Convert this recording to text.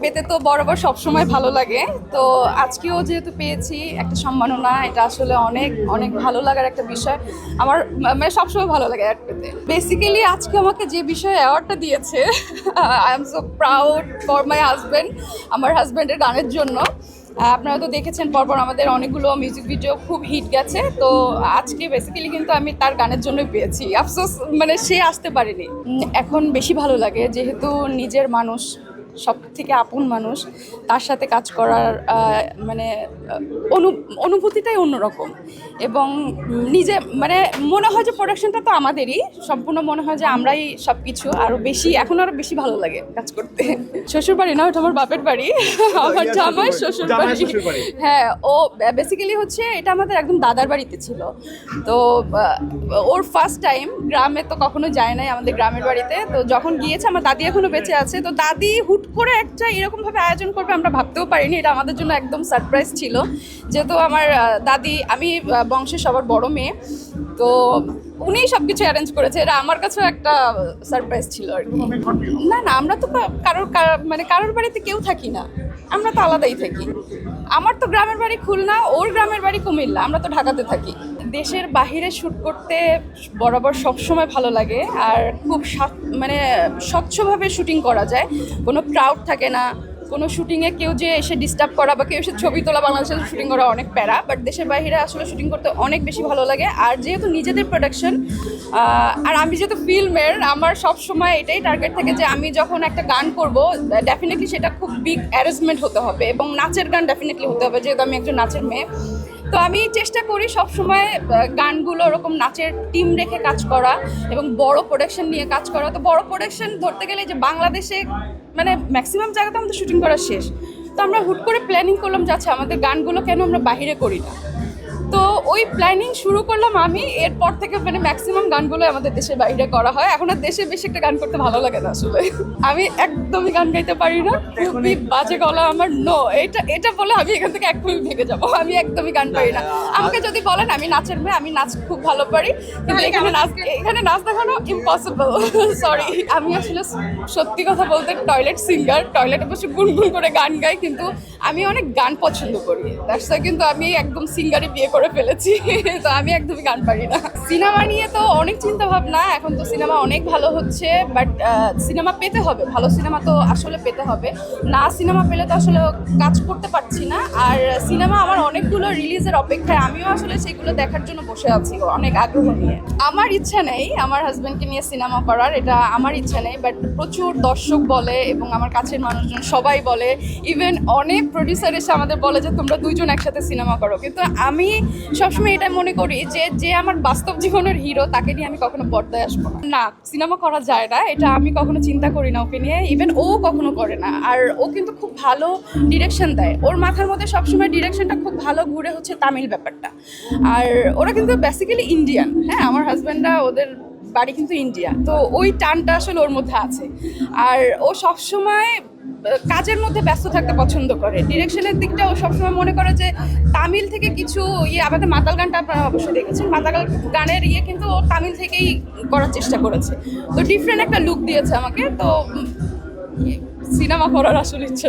পেতে তো বরাবর সবসময় ভালো লাগে। তো আজকেও যেহেতু পেয়েছি একটা সম্মাননা, এটা আসলে অনেক অনেক ভালো লাগার একটা বিষয়। আমার মানে সবসময় ভালো লাগে অ্যাড পেতে। বেসিক্যালি আজকে আমাকে যে বিষয়ে অ্যাওয়ার্ডটা দিয়েছে I am so proud for my husband আমার হাজব্যান্ডের গানের জন্য। আপনারা তো দেখেছেন পরপর আমাদের অনেকগুলো মিউজিক ভিডিও খুব হিট গেছে। তো আজকে বেসিক্যালি কিন্তু আমি তার গানের জন্যই পেয়েছি। আফসোস মানে সে আসতে পারেনি। এখন বেশি ভালো লাগে, যেহেতু নিজের মানুষ। সব থেকে আপন মানুষ তার সাথে কাজ করার মানে অনু অনুভূতিটাই অন্যরকম। এবং নিজে মানে মনে হয় যে প্রোডাকশনটা তো আমাদেরই সম্পূর্ণ মনে হয় যে আমরাই সব কিছু আরও বেশি এখন আরও বেশি ভালো লাগে কাজ করতে। শ্বশুর বাড়ি না ওটা আমার বাপের বাড়ি। আমার জামাই শ্বশুর বাড়ি হ্যাঁ ও বেসিক্যালি হচ্ছে এটা আমাদের একদম দাদার বাড়িতে ছিল। তো ওর ফার্স্ট টাইম গ্রামে তো কখনো যায় নাই আমাদের গ্রামের বাড়িতে। তো যখন গিয়েছে আমার দাদি এখনও বেঁচে আছে। তো দাদি হুট করে একটা এরকম ভাবে আয়োজন করবে আমরা ভাবতেও পারিনি। এটা আমাদের জন্য একদম সারপ্রাইজ ছিল। যেহেতু আমার দাদি, আমি বংশের সবার বড় মেয়ে, তো উনিই সব কিছু অ্যারেঞ্জ করেছে। এটা আমার কাছেও একটা সারপ্রাইজ ছিল আর কি। না না, আমরা তো কারোর কার- মানে কারোর বাড়িতে কেউ থাকি না। আমরা তো আলাদাই থাকি। আমার তো গ্রামের বাড়ি খুলনা, ওর গ্রামের বাড়ি কুমিল্লা, আমরা তো ঢাকাতে থাকি। দেশের বাহিরে শ্যুট করতে বরাবর সবসময় ভালো লাগে আর খুব মানে স্বচ্ছভাবে শুটিং করা যায়। কোনো ক্রাউড থাকে না কোনো শুটিংয়ে কেউ যে এসে ডিস্টার্ব করা বা কেউ এসে ছবি তোলা বাংলাদেশে শুটিং করা অনেক প্যারা বাট দেশের বাইরে আসলে শুটিং করতে অনেক বেশি ভালো লাগে। আর যেহেতু নিজেদের প্রোডাকশন আর আমি যেহেতু ফিল্মের আমার সব সময় এটাই টার্গেট থাকে যে আমি যখন একটা গান করব ডেফিনেটলি সেটা খুব বিগ অ্যারেঞ্জমেন্ট হতে হবে এবং নাচের গান ডেফিনেটলি হতে হবে, যেহেতু আমি একজন নাচের মেয়ে। তো আমি চেষ্টা করি সবসময় গানগুলো ওরকম নাচের টিম রেখে কাজ করা এবং বড় প্রোডাকশন নিয়ে কাজ করা। তো বড় প্রোডাকশন ধরতে গেলে যে বাংলাদেশে মানে ম্যাক্সিমাম জায়গাতে আমাদের শুটিং করা শেষ। তো আমরা হুট করে প্ল্যানিং করলাম যে আচ্ছা আমাদের গানগুলো কেন আমরা বাইরে করি না? তো ওই প্ল্যানিং শুরু করলাম আমি এরপর থেকে মানে ম্যাক্সিমাম গানগুলো আমাদের দেশের বাইরে করা হয়। এখন আর দেশে বেশি একটা গান করতে ভালো লাগে না আসলে। আমি একদমই গান গাইতে পারি না। খুবই বাজে গলা আমার নো এটা এটা বলে আমি এখান থেকে এক একদমই ভেঙে যাব। আমি একদমই গান পারি না। আমাকে যদি বলেন আমি নাচের মেয়ে আমি নাচ খুব ভালো পারি। কিন্তু এখানে নাচ এখানে নাচ দেখানো ইম্পসিবল সরি আমি আসলে সত্যি কথা বলতে টয়লেট সিঙ্গার টয়লেটে বসে গুনগুন করে গান গাই কিন্তু আমি অনেক গান পছন্দ করি। দ্যাটস কিন্তু আমি একদম সিঙ্গারে বিয়ে করে ফেলেছি। তো আমি একদমই গান পারি না। সিনেমা নিয়ে তো অনেক চিন্তা ভাবনা এখন তো সিনেমা অনেক ভালো হচ্ছে বাট সিনেমা পেতে হবে। ভালো সিনেমা তো আসলে পেতে হবে। না সিনেমা পেলে তো আসলে কাজ করতে পারছি না। আর সিনেমা আমার অনেকগুলো রিলিজের অপেক্ষায় আমিও আসলে সেগুলো দেখার জন্য বসে আছি অনেক আগ্রহ নিয়ে। আমার ইচ্ছা নেই আমার হাজব্যান্ডকে নিয়ে সিনেমা করার, এটা আমার ইচ্ছা নেই বাট প্রচুর দর্শক বলে এবং আমার কাছের মানুষজন সবাই বলে। ইভেন অনেক প্রডিউসার এসে আমাদের বলে যে, তোমরা দুইজন একসাথে সিনেমা করো। কিন্তু আমি সবসময় এটা মনে করি যে যে আমার বাস্তব জীবনের হিরো তাকে নিয়ে আমি কখনো পর্দায় আসব না। না সিনেমা করা যায় না, এটা আমি কখনো চিন্তা করি না ওকে নিয়ে। ইভেন ও কখনো করে না। আর ও কিন্তু খুব ভালো ডিরেকশন দেয়। ওর মাথার মধ্যে সবসময় ডিরেকশনটা খুব ভালো ঘুরে হচ্ছে তামিল ব্যাপারটা। আর ওরা কিন্তু বেসিক্যালি ইন্ডিয়ান হ্যাঁ আমার হাজব্যান্ডরা ওদের বাড়ি কিন্তু ইন্ডিয়া তো ওই টানটা আসলে ওর মধ্যে আছে। আর ও সবসময় কাজের মধ্যে ব্যস্ত থাকতে পছন্দ করে। ডিরেকশনের দিকটা ও সবসময় মনে করে যে, তামিল থেকে কিছু ইয়ে আমাদের মাতাল গানটা আপনারা অবশ্যই দেখেছেন। মাতাল গানের ইয়ে কিন্তু ও তামিল থেকেই করার চেষ্টা করেছে। তো ডিফারেন্ট একটা লুক দিয়েছে আমাকে। তো সিনেমা করার আসলে ইচ্ছে